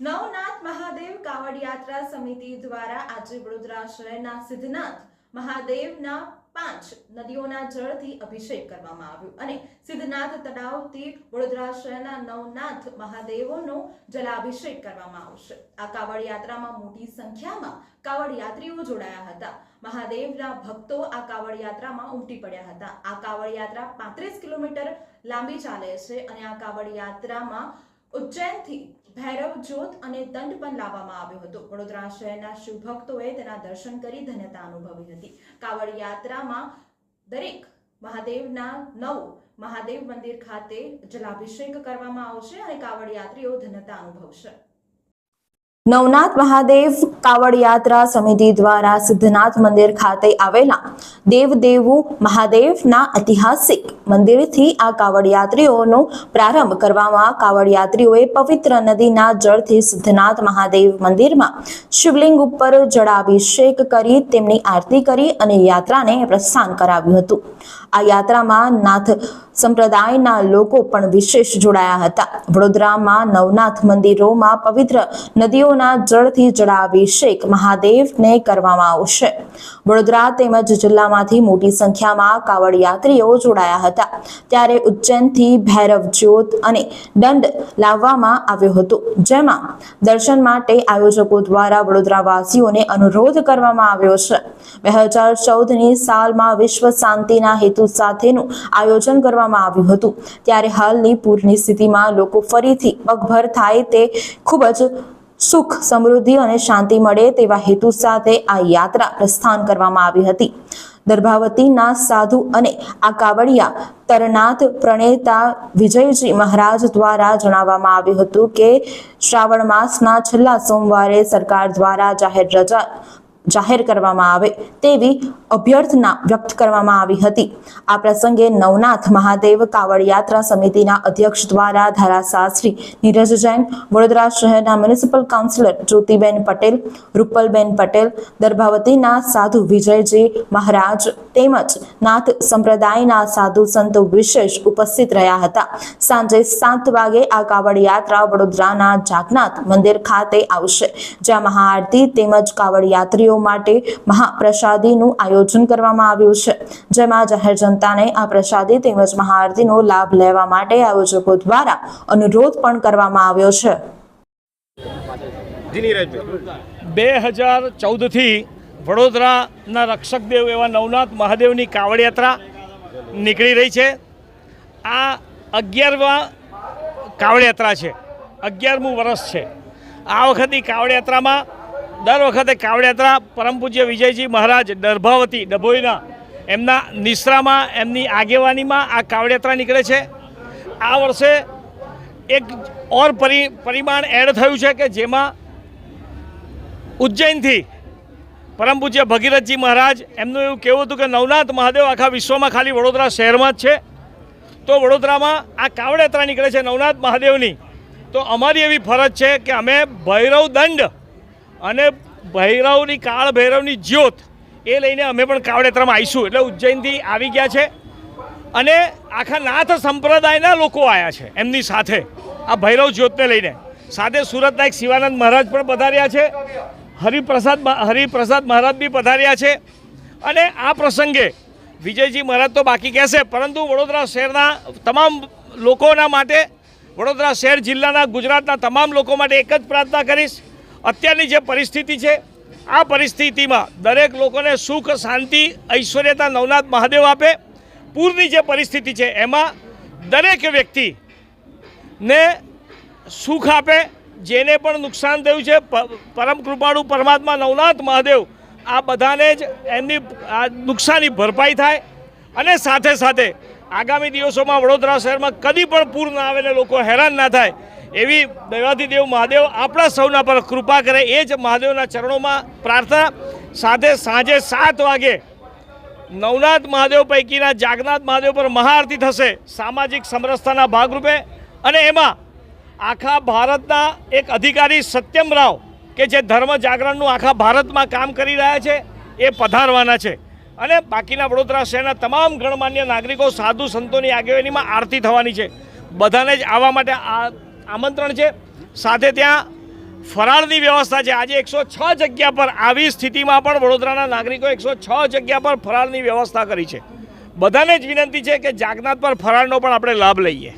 નવનાથ મહાદેવ કાવડ યાત્રા સમિતિ દ્વારા આજે વડોદરા શહેરના સિદ્ધનાથ મહાદેવના પાંચ નદીઓના જળથી અભિષેક કરવામાં આવ્યો અને સિદ્ધનાથ તળાવથી વડોદરા શહેરના નવનાથ મહાદેવોનો જલાભિષેક કરવામાં આવશે. આ કાવડ યાત્રામાં મોટી સંખ્યામાં કાવડ યાત્રીઓ જોડાયા હતા. મહાદેવના ભક્તો આ કાવડ યાત્રામાં ઉમટી પડ્યા હતા. આ કાવડ યાત્રા પાંત્રીસ કિલોમીટર લાંબી ચાલે છે અને આ કાવડ યાત્રામાં ઉજ્જૈનથી ભૈરવ જ્યોત અને દંડ પણ લાવવામાં આવ્યો હતો. વડોદરા શહેરના શિવભક્તોએ તેના દર્શન કરી ધન્યતા અનુભવી હતી. કાવડ યાત્રામાં દરેક મહાદેવના નવ મહાદેવ મંદિર ખાતે જલાભિષેક કરવામાં આવશે અને કાવડ યાત્રીઓ ધન્યતા અનુભવશે. નવનાથ મહાદેવ કાવડ યાત્રા સમિતિ દ્વારા સિદ્ધનાથ મંદિર ખાતે આવેલા દેવદેવું મહાદેવના ઐતિહાસિક મંદિરથી આ કાવડ યાત્રીઓનો પ્રારંભ કરવામાં કાવડ યાત્રીઓએ પવિત્ર નદીના જળથી સિદ્ધનાથ મહાદેવ મંદિરમાં શિવલિંગ ઉપર જળાભિષેક કરી તેમની આરતી કરી અને યાત્રાને પ્રસ્થાન કરાવ્યું હતું. આ યાત્રામાં નાથ સંપ્રદાયના લોકો પણ વિશેષ જોડાયા હતા. વડોદરામાં નવનાથ મંદિરોમાં પવિત્ર નદીઓના જળથી જળાભિષેક મહાદેવને કરવામાં આવશે. વડોદરા તેમજ જિલ્લામાંથી મોટી સંખ્યામાં કાવડ યાત્રીઓ જોડાયા હતા. ત્યારે ઉજ્જૈનથી ભૈરવ જ્યોત અને દંડ લાવવામાં આવ્યો હતો. જેમાં દર્શન માટે આયોજકો દ્વારા વડોદરાવાસીઓને અનુરોધ કરવામાં આવ્યો છે. બે હજાર ચૌદની સાલમાં વિશ્વ શાંતિના હેતુ સાથેનું આયોજન કરવામાં આવ્યું હતું. ત્યારે હાલની પૂરની સ્થિતિમાં લોકો ફરીથી પગભર થાય તે ખૂબ જ સુખ, સમૃદ્ધિ અને શાંતિ મળે તેવા હેતુ સાથે આ યાત્રા પ્રસ્થાન કરવામાં આવી હતી. દર્ભાવતીના સાધુ અને આ કાવડિયા તરનાથ પ્રણેતા વિજયજી મહારાજ દ્વારા જણાવવામાં આવ્યું હતું કે શ્રાવણ માસના છેલ્લા સોમવારે સરકાર દ્વારા જાહેર રજા જાહેર કરવામાં આવે તેવી અભ્યર્થના વ્યક્ત કરવામાં આવી હતી. આ પ્રસંગે નવનાથ મહાદેવ કાવડ યાત્રા સમિતિના અધ્યક્ષ દ્વારા ધારાશાસ્ત્રી નીરજ જૈન, વડોદરા શહેરના મ્યુનિસિપલ કાઉન્સિલર જ્યોતિબેન પટેલ, રૂપલબેન પટેલ, દર્ભાવતીના સાધુ વિજયજી મહારાજ તેમજ નાથ સંપ્રદાયના સાધુ સંતો વિશેષ ઉપસ્થિત રહ્યા હતા. સાંજે સાત વાગે આ કાવડ યાત્રા વડોદરાના જાગનાથ મંદિર ખાતે આવશે. જ્યાં મહાઆરતી તેમજ કાવડ યાત્રીઓ માટે મહાપ્રસાદીનું આયોજન કરવામાં આવ્યું છે. જેમાં જાહેર જનતાને આ પ્રસાદી તેમજ મહાઆરતીનો લાભ લેવા માટે આયોજકો દ્વારા અનુરોધ પણ કરવામાં આવ્યો છે. બે હજાર ચૌદથી વડોદરાના રક્ષકદેવ એવા નવનાથ મહાદેવની કાવડ યાત્રા નીકળી રહી છે. આ અગિયારમા કાવડ યાત્રા છે. અગિયારમું વર્ષ છે. આ વખતની કાવડ યાત્રામાં દર વખતે કાવડિયાત્રા પરમ પૂજ્ય વિજયજી મહારાજ દર્ભાવતી ડભોઈના એમના નિશ્રામાં એમની આગેવાનીમાં આ કાવડિયાત્રા નીકળે છે. આ વર્ષે એક ઓર પરિ, પરિમાણ એડ થયું છે કે જેમાં ઉજ્જૈનથી પરમ પૂજ્ય ભગીરથજી મહારાજ, એમનું એવું કહેવું હતું કે નવનાથ મહાદેવ આખા વિશ્વમાં ખાલી વડોદરા શહેરમાં જ છે. તો વડોદરામાં આ કાવડ યાત્રા નીકળે છે નવનાથ મહાદેવની. તો અમારી એવી ફરજ છે કે અમે ભૈરવ દંડ અને ભૈરવની કાળ, ભૈરવની જ્યોત, એ લઈને અમે પણ કાવડ આવીશું. એટલે ઉજ્જૈનથી આવી ગયા છે. અને આખા નાથ સંપ્રદાયના લોકો આવ્યા છે એમની સાથે, આ ભૈરવ જ્યોતને લઈને. સાથે સુરતના એક શિવાનંદ મહારાજ પણ પધાર્યા છે. હરિપ્રસાદ હરિપ્રસાદ મહારાજ બી પધાર્યા છે. અને આ પ્રસંગે વિજયજી મહારાજ તો બાકી કહેશે, પરંતુ વડોદરા શહેરના તમામ લોકોના માટે, વડોદરા શહેર જિલ્લાના ગુજરાતના તમામ લોકો માટે એક જ પ્રાર્થના કરીશ. અત્યારની જે પરિસ્થિતિ છે, આ પરિસ્થિતિમાં દરેક લોકોને સુખ, શાંતિ, ઐશ્વર્યતા નવનાથ મહાદેવ આપે. પૂરની જે પરિસ્થિતિ છે, એમાં દરેક વ્યક્તિ ને સુખ આપે, જેને પણ નુકસાન થયું છે પરમ કૃપાળુ પરમાત્મા નવનાથ મહાદેવ, આ બધાને જ એમની નુકસાની ભરપાઈ થાય. અને સાથે સાથે આગામી દિવસોમાં વડોદરા શહેરમાં કદી પણ પૂર ના આવે ને લોકો હેરાન ના થાય. એવી દેવાધિદેવ મહાદેવ આપણા સૌના પર કૃપા કરે એ જ મહાદેવના ચરણોમાં પ્રાર્થના. સાથે સાંજે સાત વાગે નવનાથ મહાદેવ પૈકીના જાગનાથ મહાદેવ પર મહાઆરતી થશે સામાજિક સમરસતાના ભાગરૂપે. અને એમાં આખા ભારતના એક અધિકારી સત્યમ રાવ કે જે ધર્મ જાગરણનું આખા ભારતમાં કામ કરી રહ્યા છે, એ પધારવાના છે. અને બાકીના વડોદરા શહેરના તમામ ગણમાન્ય નાગરિકો, સાધુ સંતોની આગેવાનીમાં આરતી થવાની છે. બધાને જ આવવા માટે આ આમંત્રણ છે. સાથે ત્યાં ફરાળની વ્યવસ્થા છે. આજે એકસો છ જગ્યા પર આવી સ્થિતિમાં પણ વડોદરાના નાગરિકો એકસો છ જગ્યા પર ફરાળની વ્યવસ્થા કરી છે. બધાને જ વિનંતી છે કે જાગનાથ પર ફરાળનો પણ આપણે લાભ લઈએ.